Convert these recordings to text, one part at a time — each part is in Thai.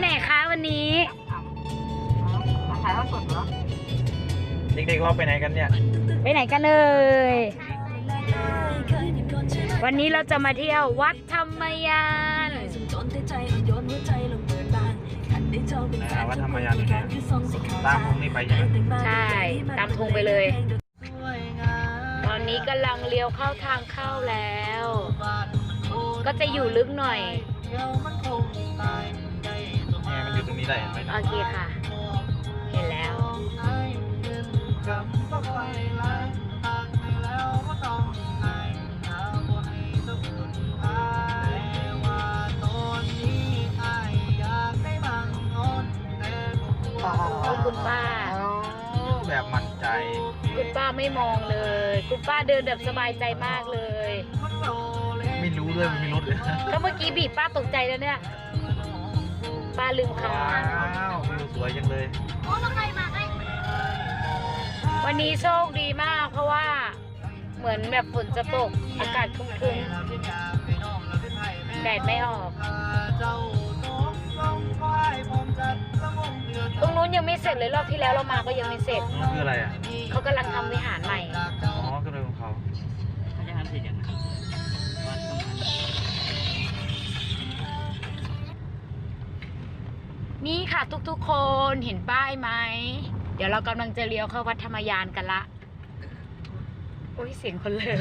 ไหนคะวันนี้ถ่ายทอดสดเหรอเด็กๆเราไปไหนกันเนี่ย ไปไหนกันเลยวันนี้เราจะมาเที่ยววัดธรรมยานอ่าวัดธรรมยานอยู่ไหนตามพงนี่ไปใช่ไหมใช่ ตามธงไปเลย ตอนนี้กำลังเลี้ยวเข้าทางเข้าแล้ว ก็จะอยู่ลึกหน่อยเนี่ยมันอยู่ตรงนี้ได้เห็นไหมโอเคค่ะ เห็นแล้วโอ้คุณป้า แบบมั่นใจ คุณป้าไม่มองเลย คุณป้าเดินแบบสบายใจมากเลย ไม่รู้ด้วยมันมีรถเลยก็เมื่อกี้บีบป้าตกใจแล้วเนี่ย ป้าลืมคว้าววิวสวยจังเลยำวันนี้โชคดีมาก เพราะว่าเหมือนแบบฝนจะตกอากาศครึ้มๆแดดไม่ออก ตรงนู้นยังไม่เสร็จเลยรอบที่แล้วเรามาก็ยังไม่เสร็จนั่นคืออะไรอะ เขากำลังทำวิหารใหม่ นี่ค่ะทุกๆคนเห็นป้ายไหม เดี๋ยวเรากำลังจะเลี้ยวเข้าวัดธรรมยานกันละ โอ้ยเสียงคนเลย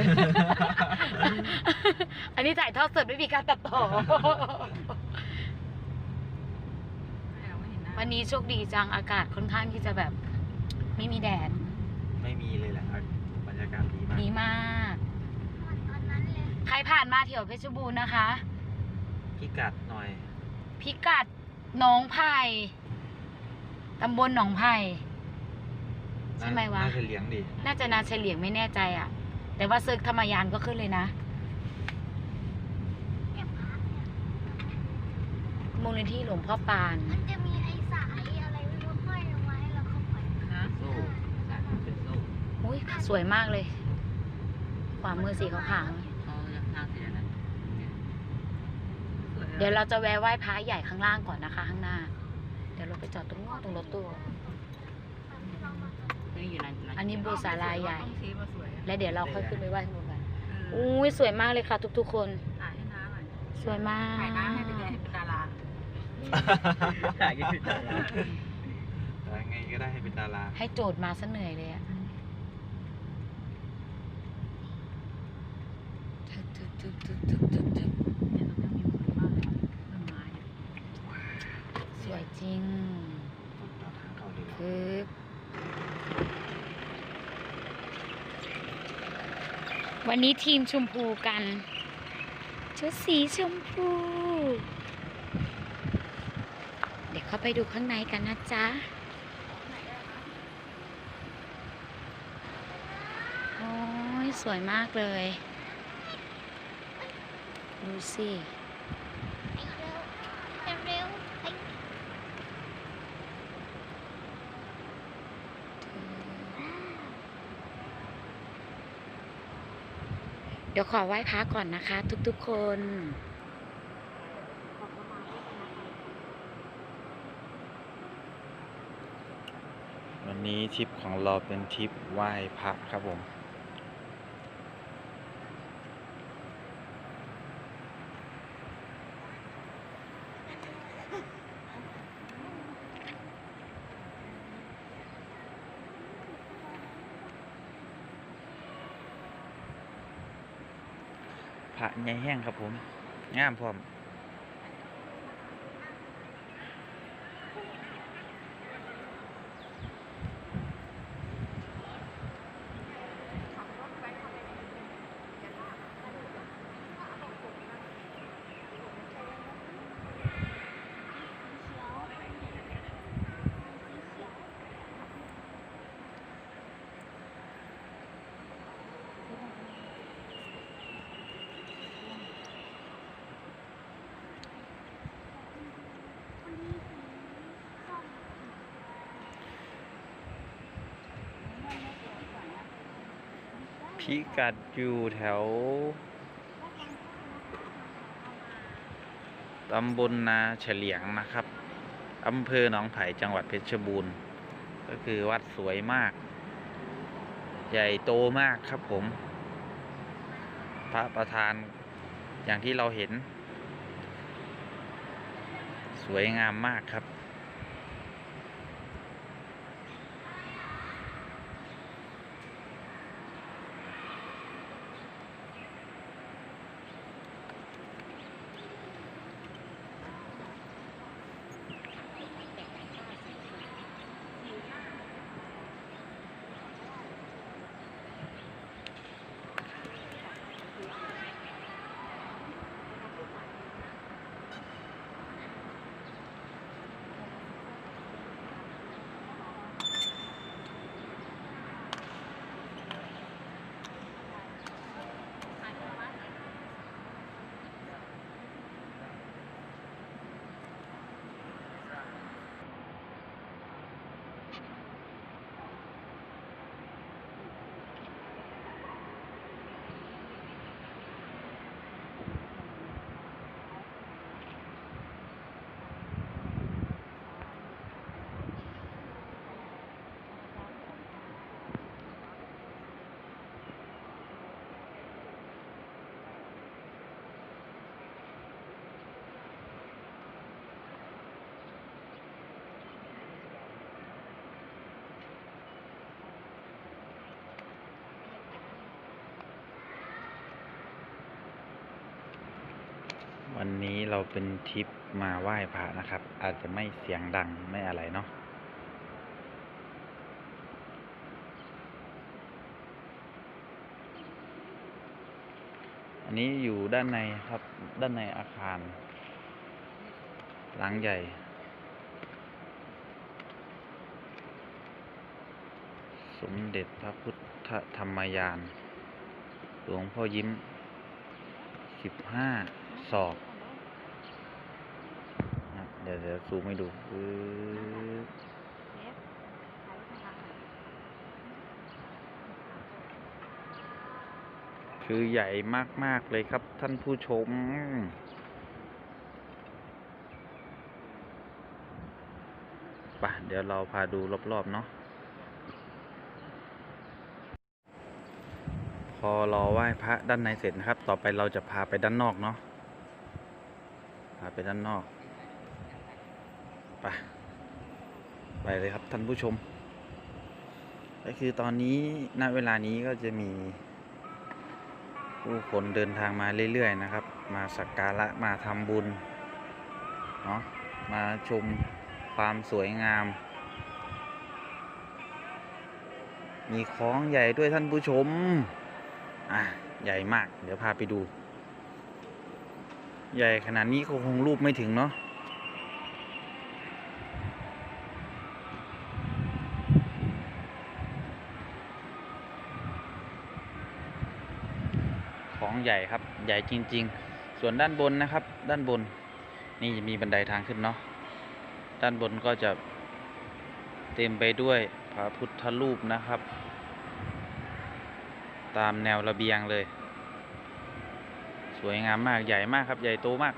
อันนี้ถ่ายทอดสดไม่มีการตัดต่อ วันนี้โชคดีจังอากาศค่อนข้างที่จะแบบ ไม่มีแดด ไม่มีเลยแหละครับบรรยากาศดีมากดีมาก ใครผ่านมาแถวเพชรบูรณ์นะคะ พิกัดหน่อย พิกัด หนองไผ่ตำบลหนองไผ่ใช่ไหมวะ น่าจะเลี้ยงดีน่าจะนาเฉลียงไม่แน่ใจอะ แต่ว่าซึกธรรมยานก็ขึ้นเลยนะ มูลนิธิหลวงพ่อปาน มันจะมีไอ้สายอะไรไม่รู้ห้อยลงมาให้เราเข้าไปโซ่เป็นโซ่ อุ้ยสวยมากเลยขวามือสีขาวๆ เดี๋ยวเราจะแวะไหว้พระใหญ่ข้างล่างก่อนนะคะ ข้างหน้า เดี๋ยวเราไปจอดตรงนู้นตรงรถตู้อันนี้บูศาลาใหญ่และเดี๋ยวเราค่อยขึ้นไปไหว้ข้างบนกันอุ้ยสวยมากเลยค่ะ ทุกๆคนสวยมาก ถ่ายหน้าให้เป็นเป็นดาราอยากเป็นดาราไงก็ได้ให้เป็นดาราให้โจทย์มาซะเหนื่อยเลยอะทึบทึบทึบทึบทึบทึบสวยจริง เอาทางเข้าเลย คือ วันนี้ทีมชมพูกันชุดสีชมพู เดี๋ยวเข้าไปดูข้างในกันนะจ๊ะโอ้ยสวยมากเลย ดูสิ ไอ้เร็วไอ้เร็วไอ้ เดี๋ยวขอไหว้พระก่อนนะคะ ทุกๆคนวันนี้ทริปของเราเป็นทริปไหว้พระครับผม พระ ใหญ่แห้งครับผมงามพร้อม พิกัดอยู่แถวตำบลนาเฉลียงนะครับอำเภอหนองไผ่จังหวัดเพชรบูรณ์ ก็คือวัดสวยมาก ใหญ่โตมากครับผม พระประธานอย่างที่เราเห็น สวยงามมากครับ วันนี้เราเป็นทริปมาไหว้พระนะครับ อาจจะไม่เสียงดังไม่อะไรเนาะอันนี้อยู่ด้านในครับ ด้านในอาคาร หลังใหญ่ สมเด็จพระพุทธธรรมยาน หลวงพ่อยิ้ม สิบห้าศอก ดี๋ยวเดี๋ยวซูมให้ดูปึ๊บคือใหญ่มาก ๆ เลยครับท่านผู้ชมไปะเดี๋ยวเราพาดูรอบ ๆ เนาะ พอรอไหว้พระด้านในเสร็จนะครับ ต่อไปเราจะพาไปด้านนอกเนาะ พาไปด้านนอก ไปไปเลยครับท่านผู้ชม ก็คือตอนนี้ณเวลานี้ก็จะมีผู้คนเดินทางมาเรื่อยๆนะครับ มาสักการะมาทำบุญเนาะมาชมความสวยงาม มีคล้องใหญ่ด้วยท่านผู้ชม อะ ใหญ่มาก เดี๋ยวพาไปดู ใหญ่ขนาดนี้ก็คงรูปไม่ถึงเนาะ ของใหญ่ครับ ใหญ่จริง ๆ ส่วนด้านบนนะครับ ด้านบน นี่จะมีบันไดทางขึ้นเนาะ ด้านบนก็จะเต็มไปด้วยพระพุทธรูปนะครับ ตามแนวระเบียงเลย สวยงามมาก ใหญ่มากครับ ใหญ่โตมาก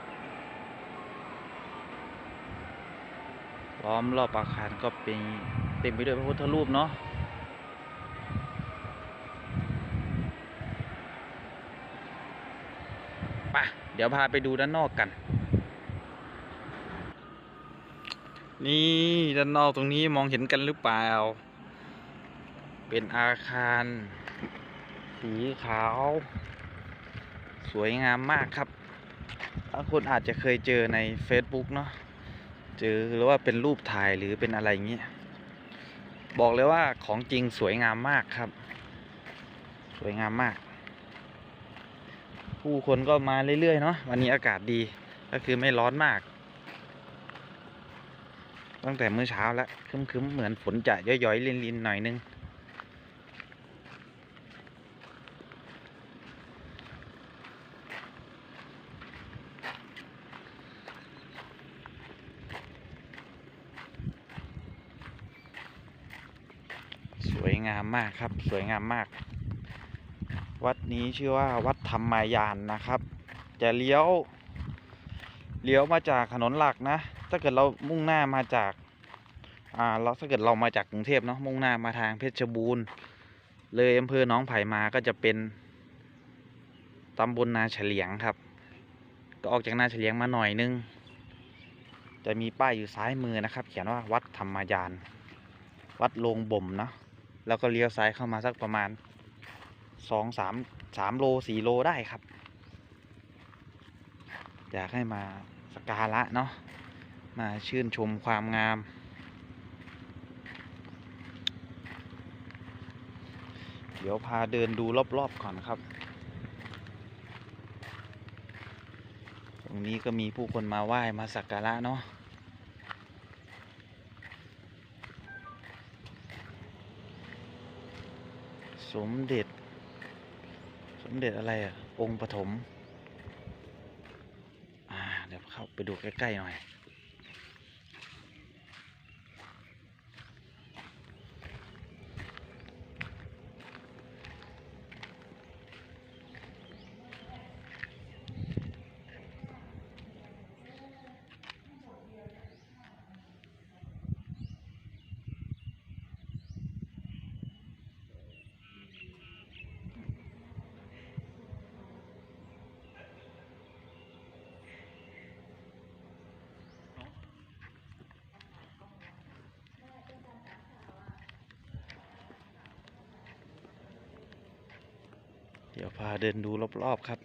ล้อมรอบอาคารก็เป็นเต็มไปด้วยพระพุทธรูปเนาะ ไปเดี๋ยวพาไปดูด้านนอกกัน นี่ด้านนอกตรงนี้มองเห็นกันหรือเปล่า เป็นอาคาร สีขาว สวยงามมากครับบางคนอาจจะเคยเจอใน Facebook เนาะเจอหรือว่าเป็นรูปถ่ายหรือเป็นอะไรเงี้ยบอกเลยว่าของจริงสวยงามมากครับ สวยงามมาก ผู้คนก็มาเรื่อยๆเนาะวันนี้อากาศดีก็คือไม่ร้อนมาก ตั้งแต่เมื่อเช้าแล้วคึ้มๆเหมือนฝนจะย้อยๆลินๆหน่อยนึงสวยงามมากครับ สวยงามมาก วัดนี้ชื่อว่าวัดธรรมายานนะครับ จะเลี้ยว เลี้ยวมาจากถนนหลักนะ ถ้าเกิดเรามุ่งหน้ามาจาก อ่าเราถ้าเกิดเรามาจากกรุงเทพเนาะมุ่งหน้ามาทางเพชรบูรณ์ เลยอำเภอหนองไผ่มาก็จะเป็นตำบลนาเฉลียงครับ ก็ออกจากนาเฉลียงมาหน่อยนึง จะมีป้ายอยู่ซ้ายมือนะครับ เขียนว่าวัดธรรมยาน วัดโลงบ่มเนาะแล้วก็เลี้ยวซ้ายเข้ามาสักประมาณ สองสามสามโลสี่โลได้ครับ อยากให้มาสกการะเนาะมาชื่นชมความงาม เดี๋ยวพาเดินดูรอบๆก่อนครับ ตรงนี้ก็มีผู้คนมาไหว้มาสักการะเนาะสมเด็จ มเด็จอะไรอะ องค์ปฐมอ่า เดี๋ยวเข้าไปดูใกล้ ๆ หน่อย พาเดินดูรอบๆครับ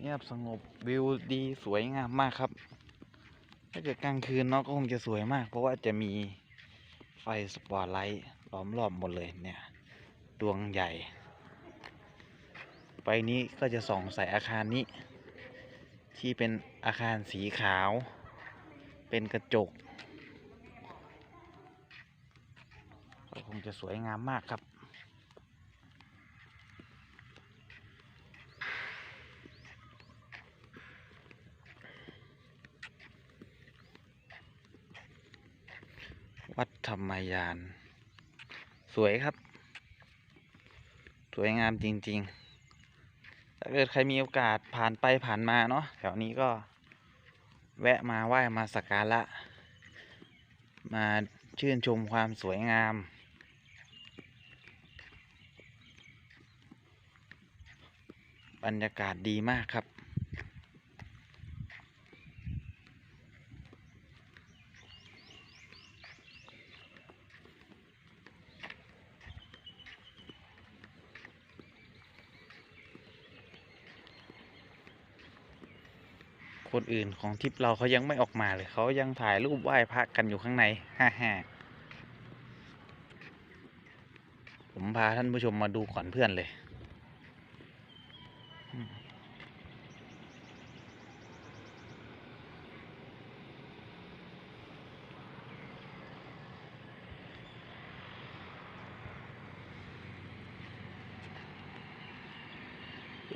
เงียบสงบวิวดีสวยงามมากครับ ถ้าเกิดกลางคืนเนาะก็คงจะสวยมาก เพราะว่าจะมีไฟสปอตไลท์ล้อมรอบหมดเลยเนี่ย ดวงใหญ่ ไปนี้ก็จะส่องใส่อาคารนี้ ที่เป็นอาคารสีขาว เป็นกระจกก็คงจะสวยงามมากครับ วัดธรรมยาน สวยครับ สวยงามจริง ๆ ถ้าเกิดใครมีโอกาสผ่านไปผ่านมาเนาะแถวนี้ก็แวะมาไหว้มาสักการะ มาชื่นชมความสวยงาม บรรยากาศดีมากครับ คน อื่นของทริปเราเขายังไม่ออกมาเลยเขายังถ่ายรูปไหว้พระกันอยู่ข้างในฮ่าฮ่าผมพาท่านผู้ชมมาดูก่อนเพื่อนเลย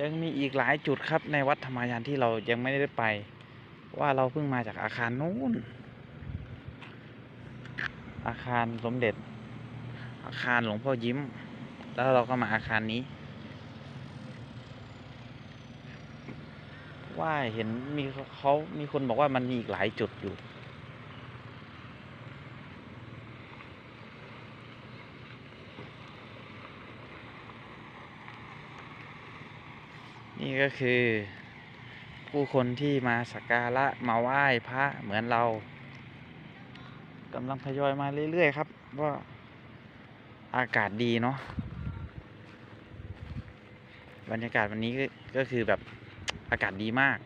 ยังมีอีกหลายจุดครับในวัดธรรมยานที่เรายังไม่ได้ไป ว่าเราเพิ่งมาจากอาคารนู้น อาคารสมเด็จ อาคารหลวงพ่อยิ้ม แล้วเราก็มาอาคารนี้ ว่าเห็นมีเขามีคนบอกว่ามันมีอีกหลายจุดอยู่ นี่ก็คือ ผู้คนที่มาสักการะมาไหว้พระเหมือนเรากำลังทยอยมาเรื่อยๆครับว่าอากาศดีเนาะบรรยากาศวันนี้ก็คือแบบอากาศดีมาก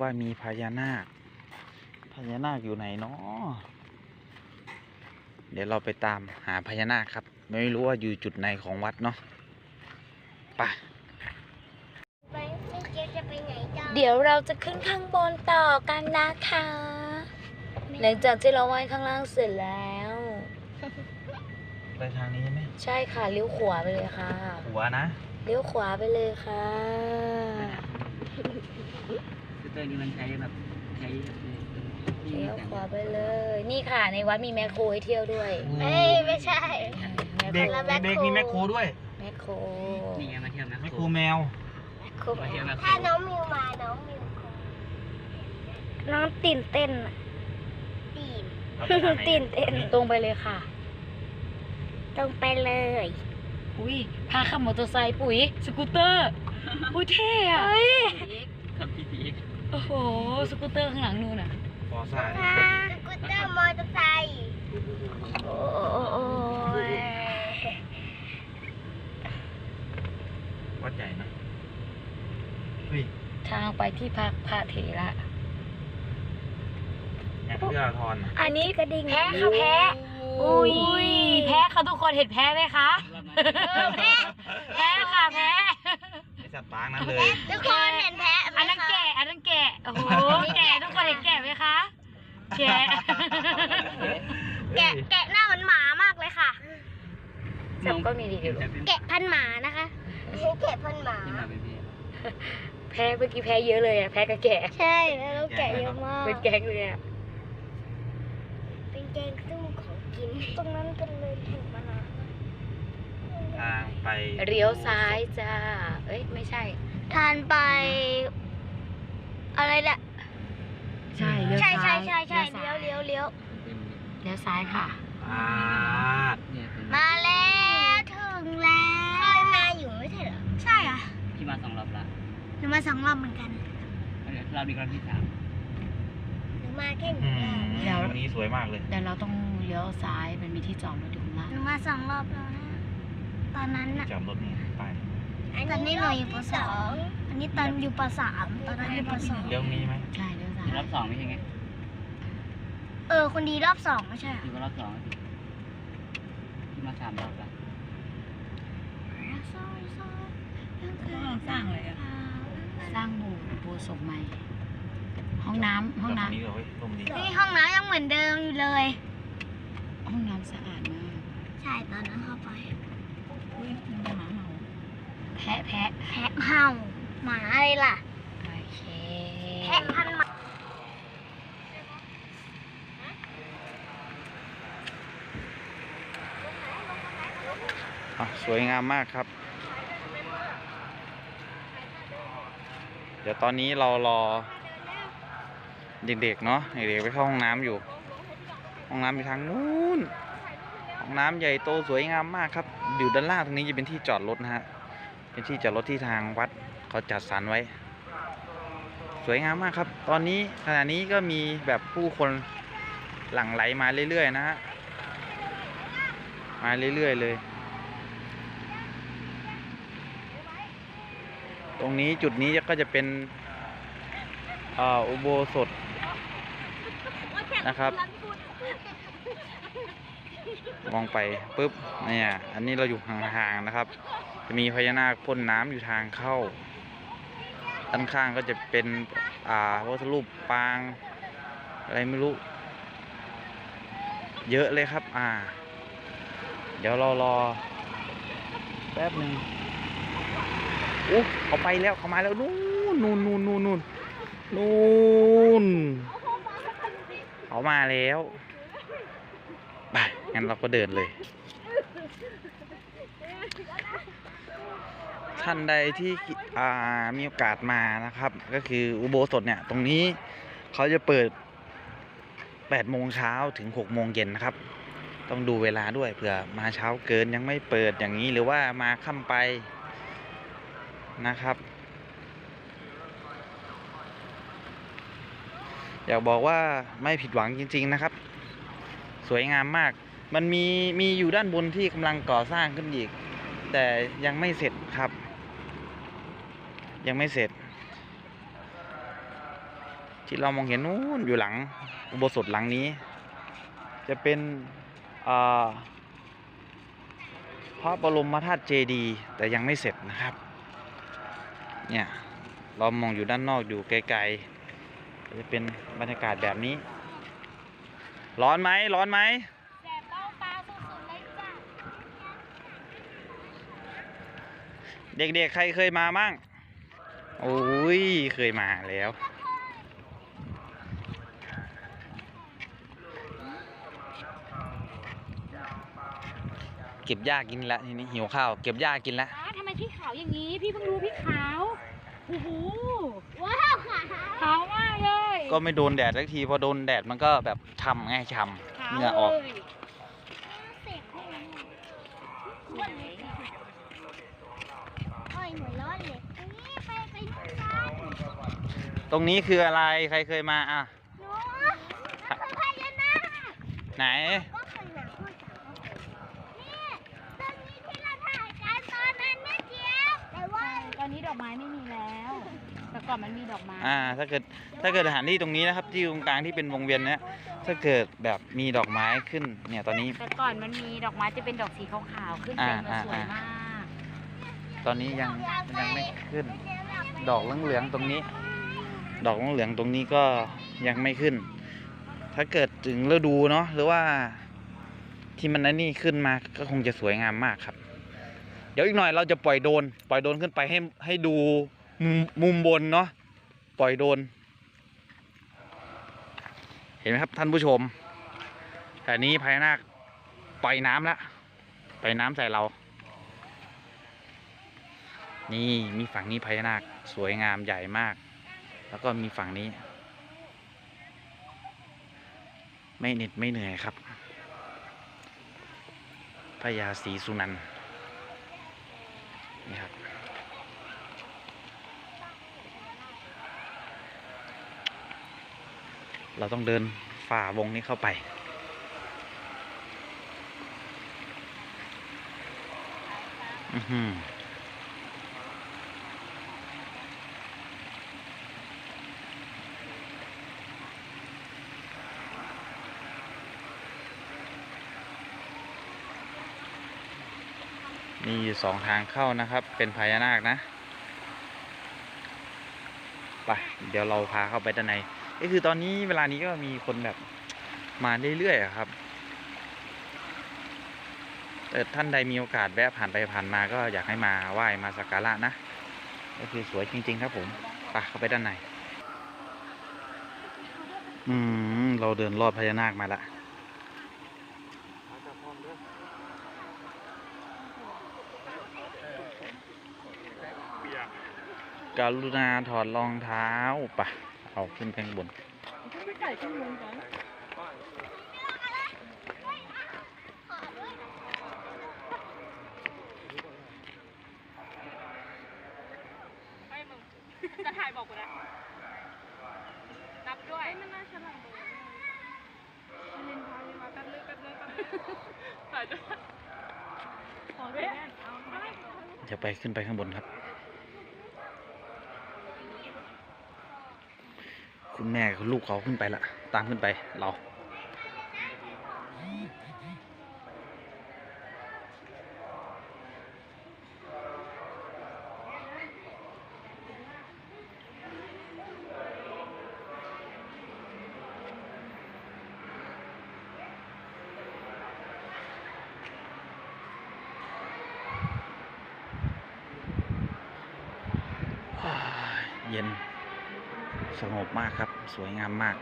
ว่ามีพญานาค พญานาคอยู่ไหนเนาะเดี๋ยวเราไปตามหาพญานาคครับ ไม่รู้ว่าอยู่จุดไหนของวัดเนาะไปไปไหนจ้าเดี๋ยวเราจะขึ้นข้างบนต่อกันนะคะหลังจากที่เราไหว้ข้างล่างเสร็จแล้วไปทางนี้ไหมใช่ค่ะเลี้ยวขวาไปเลยค่ะหัวนะเลี้ยวขวาไปเลยค่ะ คือตัวนี้มันใช้แบบใช้เลี้ยวขวาไปเลย นี่ค่ะในวัดมีแมคโครให้เที่ยวด้วยเอ้ยไม่ใช่แมคโคเด็กรแมคโครเด็กมีแมคโครด้วย แมคโครนี่ไงมาเที่ยวนะแมคโครแมวครูมาเที่ยวนะถ้าน้องมิวมาน้องมิวคงน้องตื่นเต้นอะตื่นตื่นเต้นตรงไปเลยค่ะ ตรงไปเลย อุ้ยพาขับมอเตอร์ไซค์ปุ๋ยสกูตเตอร์ อุ้ยเท่อะ ขับพีทีโอ้โห สกูตเตอร์ข้างหลังนู่นน่ะ ฟอซ่าพาสกูตเตอร์มอเตอร์ไซค์โอ้ยวัดใหญ่นะเฮ้ยทางไปที่พักพระเถระแอบเพื่อทอนอันนี้กระดิ่งแพ้ค่ะแพ้อุ้ยแพ้ค่ะทุกคนเห็นแพ้ไหมคะ เออแพ้ แพ้ค่ะแพ้ไอ สัตว์ปางนั้นเลย ทุกคนเห็นแพ้ไหมอันนั้นคะแกะอันนั้นแกะโอ้โหแกะทุกคนเห็นแกะไหมคะแกะแกะแกะหน้าเหมือนหมามากเลยค่ะจับก็มีดีเดี๋ยวแกะพันหมานะคะแกะพันหมา ที่มาเป็นพี่แพ้เมื่อกี้แพ้เยอะเลยอะแพ้กับแกะใช่แล้วแกะเยอะมาก เป็นแก๊งเลยอะเป็นแกงซึ่งของกิน ตรงนั้นเป็นเลยถูกมานาน ทางไปเลี้ยวซ้ายจ้า เอ้ยไม่ใช่ ทานไป อะไรแหละใช่เลี้ยวใช่ซ้ายใช่ใช่ใช่เลี้ยวเลี้ยวเลี้ยวเลี้ยวซ้ายค่ะอ่าเนี่ยเป็นมาแล้วถึงแล้วเคยมาอยู่ไม่ใช่เหรอ ใช่อะที่มาสองรอบละหนูมาสองรอบเหมือนกันรอบนี้รอบที่สามหนูมาแค่หอืนึ่งรอบมเดี๋ยว ตรงนี้สวยมากเลย แต่เราต้องเลี้ยวซ้ายมันมีที่จอดรถอยู่ข้างล่างหนูมาสองรอบแล้วนะ ตอนนั้นที่อะจอดรถนี่ไป ตอนนี้หนูอยู่ปสองอันนี้ตอนอยู่ปสามตอนนั้นอยู่ปสองเลี้ยวนี้ไหมใช่เลี้ยวซ้ายรอบสองไม่ใช่ไง เออ คนดีรอบสองไม่ใช่เหรอที่ว่ารอบสองที่มาสามรอบละสร้างเลยอะสร้างโบสถ์โบสถ์ศพใหม่ ห้องน้ำห้องตรงน้ำนี้เหรอเว้ยตรงนี้นี่ห้องน้ำยังเหมือนเดิมอยู่เลย ห้องน้ำสะอาดมาก ใช่ตอนนั้นเข้าไป แพะแพะแพะเห่าหมาอะไรล่ะ โอเค แพะพันหมาอะสวยงามมากครับ เดี๋ยวตอนนี้เรารอ เด็กๆเนาะเด็กๆไปเข้าห้องน้ำอยู่ ห้องน้ำอยู่ทางนู้นห้อง น้ำใหญ่โตสวยงามมากครับ อยู่ด้านล่างตรงนี้จะเป็นที่จอดรถนะฮะ เป็นที่จอดรถที่ทางวัดเขาจัดสรรไว้ สวยงามมากครับ ตอนนี้ขณะนี้ก็มีแบบผู้คนหลั่งไหลมาเรื่อยๆนะฮะ มาเรื่อยๆเลย ตรงนี้จุดนี้ก็จะเป็นออุโบสถนะครับ มองไปปุ๊บเนี่ยอันนี้เราอยู่ห่างๆนะครับ จะมีพญานาคพ่นน้ำอยู่ทางเข้า ด้านข้างก็จะเป็นอ่าวัตถุรูปปางอะไรไม่รู้ เยอะเลยครับ อ่า เดี๋ยวเรารอแป๊บหนึ่งอู้เขาไปแล้วเขามาแล้วนู่นนู่นนู่นนู่นนู่นนู่นเขามาแล้ว งั้นเราก็เดินเลย ท่านใดที่มีโอกาสมานะครับ ก็คืออุโบสถเนี่ย ตรงนี้เขาจะเปิด8โมงเช้าถึง6โมงเย็นนะครับ ต้องดูเวลาด้วยเผื่อมาเช้าเกินยังไม่เปิดอย่างนี้หรือว่ามาค่ำไปนะครับอยากบอกว่าไม่ผิดหวังจริง ๆนะครับ สวยงามมาก มันมีมีอยู่ด้านบนที่กำลังก่อสร้างขึ้นอีก แต่ยังไม่เสร็จครับ ยังไม่เสร็จ ที่เรามองเห็นนู้นอยู่หลังอุโบสถหลังนี้ จะเป็นพระบรมธาตุเจดีย์แต่ยังไม่เสร็จนะครับ เนี่ยเรามองอยู่ด้านนอกอยู่ไกลๆจะเป็นบรรยากาศแบบนี้ ร้อนไหมร้อนไหม แสบเบ้าตาสุดๆเลยจ้ะ เด็กๆใครเคยมามั่งโอ้ยเคยมาแล้ว เก็บหญ้ากินแล้วทีนี้หิวข้าวเก็บหญ้ากินแล้วอ้าทำไมพี่ขาวอย่างนี้ พี่เพิ่งรู้พี่ขาวโอ้โหว้าวขาขาวมากเลย ก็ไม่โดนแดดสักทีพอโดนแดดมันก็แบบช่ำไงช่ขาวำเหงื่อออกเลย เสกให้มันอ้วนเลยโอ้ยหัวร้อนเลยนี่ไปไปนู่นกัน ตรงนี้คืออะไรใครเคยมาอะหนูนั่นคือพญานาคไหน ก็เคยหนังพูดสาวก็เคยนี่ตรงนี้ที่เราถ่ายกันตอนนั้นแม่เจี๊ยบแต่ว่าตอนนี้ดอกไม้ไม่มีแล้ว แต่ก่อนมันมีดอกไม้อ่า ถ้าเกิดถ้าเกิดสถานที่ตรงนี้นะครับ ที่ตรงกลางที่เป็นวงเวียนเนี้ยถ้าเกิดแบบมีดอกไม้ขึ้น เนี่ยตอนนี้ แต่ก่อนมันมีดอกไม้จะเป็นดอกสีขาวๆขึ้นเต็มเลยอ่าสวยอ่ามาก ตอนนี้ยังยังไม่ขึ้น ดอกเหลืองๆตรงนี้ ดอกเหลืองตรงนี้ก็ยังไม่ขึ้น ถ้าเกิดถึงฤดูเนาะหรือว่าที่มันนั่นนี่ขึ้นมาก็คงจะสวยงามมากครับ เดี๋ยวอีกหน่อยเราจะปล่อยโดน ปล่อยโดนขึ้นไปให้ให้ดูมุมบนเนาะปล่อยโดน เห็นไหมครับท่านผู้ชมแต่นี้พญานาคปล่อยน้ำแล้วปล่อยน้ำใส่เรา นี่มีฝั่งนี้พญานาคสวยงามใหญ่มาก แล้วก็มีฝั่งนี้ ไม่เหน็ดไม่เหนื่อยครับพญาศรีสุนันนี่ครับ เราต้องเดินฝ่าวงนี้เข้าไปอือหือ นี่สองทางเข้านะครับ เป็นพญานาคนะไปเดี๋ยวเราพาเข้าไปด้านในก็คือตอนนี้เวลานี้ก็มีคนแบบมาเรื่อยๆครับแต่ท่านใดมีโอกาสแวะผ่านไปผ่านมาก็อยากให้มาไหว้มาสักการะนะ ก็คือสวยจริง ๆ ครับผมไปเข้าไปด้านใน อืม เราเดินลอดพญานาคมาละ กรุณาถอดรองเท้าปะเอาขึ้นไปข้างบนจะถ่ายบอกกูนะ นับด้วยมันน่าฉลาดเล่นพาเลยมากันเลยกันเลยกันเลยถ่ายด้วยขอด้วยเดี๋ยวไปขึ้นไปข้างบนครับ คุณแม่กับลูกเขาขึ้นไปละตามขึ้นไปเราอ่าเย็นสงบมากครับ สวยงามมาก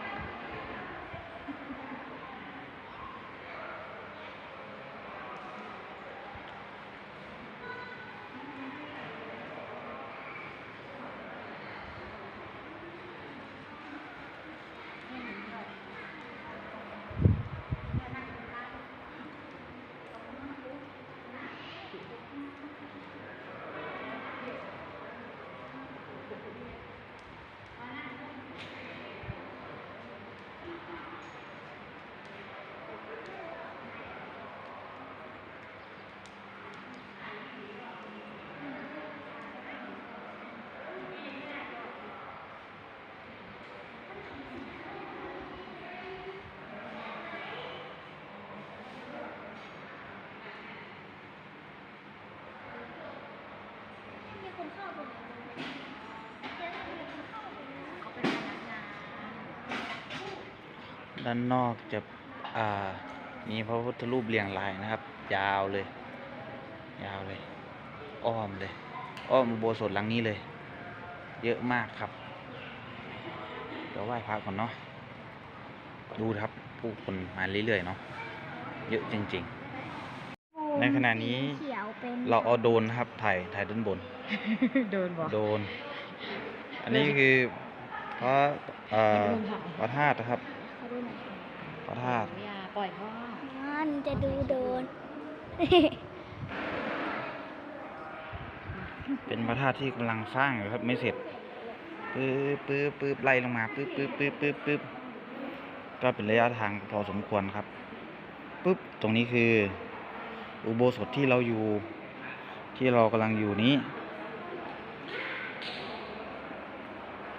ด้านนอกจะอ่ามีพระพุทธรูปเรียงรายนะครับ ยาวเลย ยาวเลย อ้อมเลย อ้อมอุโบสถหลังนี้เลย เยอะมากครับ เดี๋ยวไหว้พระก่อนเนาะดูครับผู้คนมาเรื่อยๆเนาะเยอะจริง ๆ ในขณะนี้เขียวเป็นเราเอาโดรนนะครับถ่ายถ่ายด้านบน โดนบอกโดรนอันนี้คือพระเอ่อพระธาตุนะครับเขาดูหน่อย พระธาตุอย่าปล่อยพ่อมันจะดูโดน เป็นพระธาตุที่กำลังสร้างอยู่ครับไม่เสร็จปึ๊บปึ๊บปึ๊บไล่ลงมาปึ๊บปึ๊บปึ๊บปึ๊บปึ๊บก็เป็นระยะทางพอสมควรครับปึ๊บตรงนี้คือ อุโบสถที่เราอยู่ ที่เรากำลังอยู่นี้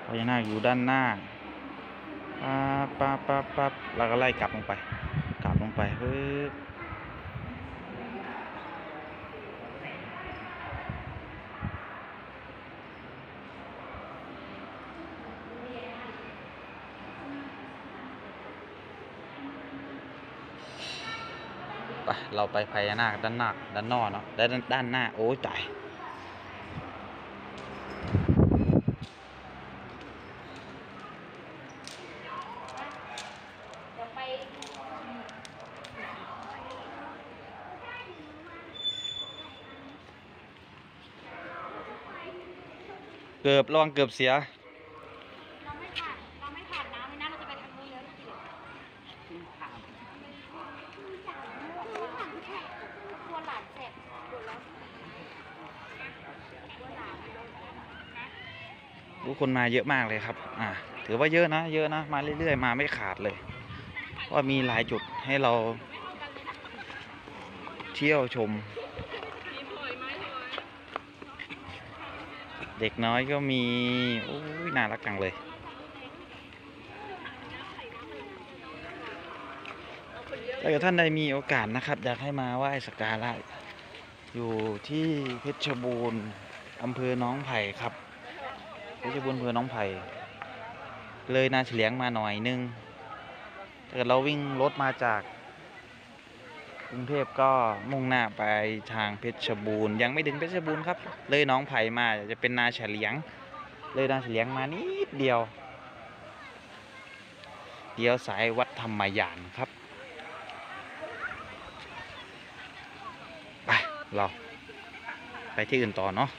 พญานาคอยู่ด้านหน้า ปั๊บปั๊บปั๊บปั๊บแล้วก็ไล่กลับลงไป กลับลงไปปึ๊บไปเราไปพญานาคด้านหน้าด้านนอกเนาะด้านด้านหน้าโอ้ยตาย อบระวังเกือบเสีย เราไม่ผ่านเราไม่ผ่านน้ำเลยนะเราจะไปทางนู้นเลยกลัวหลานเสร็จกลัวแล้วกลัวหลานทุกคนมาเยอะมากเลยครับ อ่า ถือว่าเยอะนะ เยอะนะ มาเรื่อยๆ มาไม่ขาดเลยเพราะว่ามีหลายจุดให้เราเที่ยวชม เด็กน้อยก็มีโอ้ยน่ารักจังเลย ถ้าเกิดท่านใดมีโอกาสนะครับ อยากให้มาไหว้สักการะอยู่ที่เพชรบูรณ์อำเภอหน้องไผ่ครับ เพชรบูรณ์อำเภอหน้องไผ่ เลยนาเฉลียงมาหน่อยนึงถ้าเกิดเราวิ่งรถมาจาก กรุงเทพก็มุ่งหน้าไปทางเพชรบูรณ์ยังไม่ถึงเพชรบูรณ์ครับ เลยน้องไผ่มาจะเป็นนาเฉลียง เลยนาเฉลียงมานิดเดียวเดียวสายวัดธรรมยานครับไปเราไปที่อื่นต่อเนาะ